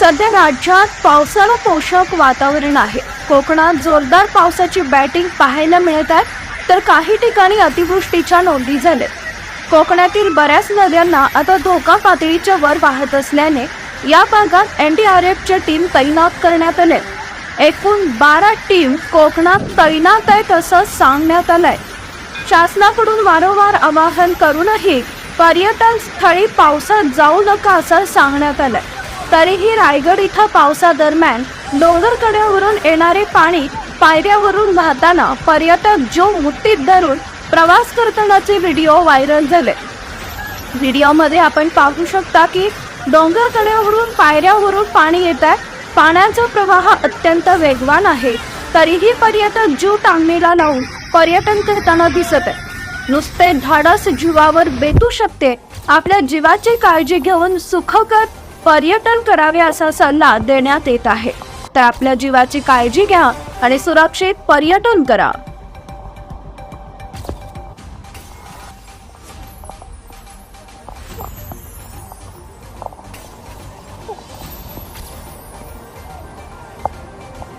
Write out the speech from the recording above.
सध्या राज्यात पावसाला पोषक वातावरण आहे. कोकणात जोरदार पावसाची बॅटिंग पाहायला मिळत आहे तर काही ठिकाणी अतिवृष्टीच्या नोंदी झाल्या कोकणातील बऱ्याच नद्यांना आता धोका पातळीच्या वर वाहत असल्याने या भागात एन डी आर एफच्या टीम तैनात करण्यात आले. एकूण बारा टीम कोकणात तैनात आहेत असं सांगण्यात आलंय. शासनाकडून वारंवार आवाहन करूनही पर्यटन स्थळी पावसात जाऊ नका असं सांगण्यात आलंय. तरीही रायगड इथं पावसादरम्यान डोंगरकड्यावरून येणारे पाणी पायऱ्यावरून वाहताना पर्यटक जो मुठीत धरून प्रवास करतानाचे व्हिडिओ व्हायरल झाले. व्हिडिओमध्ये आपण पाहू शकता की डोंगरकड्यावरून पायऱ्यावरून पाणी येत आहे. पाण्याचा प्रवाह अत्यंत वेगवान आहे. तरीही पर्यटक जीव टांगणीला लावून पर्यटन करताना दिसत आहे. नुसते धाडस जीवावर बेतू शकते. आपल्या जीवाची काळजी घेऊन सुखकर पर्यटन करावे असा सल्ला देण्यात येत आहे. तर आपल्या जीवाची काळजी घ्या आणि सुरक्षित पर्यटन करा.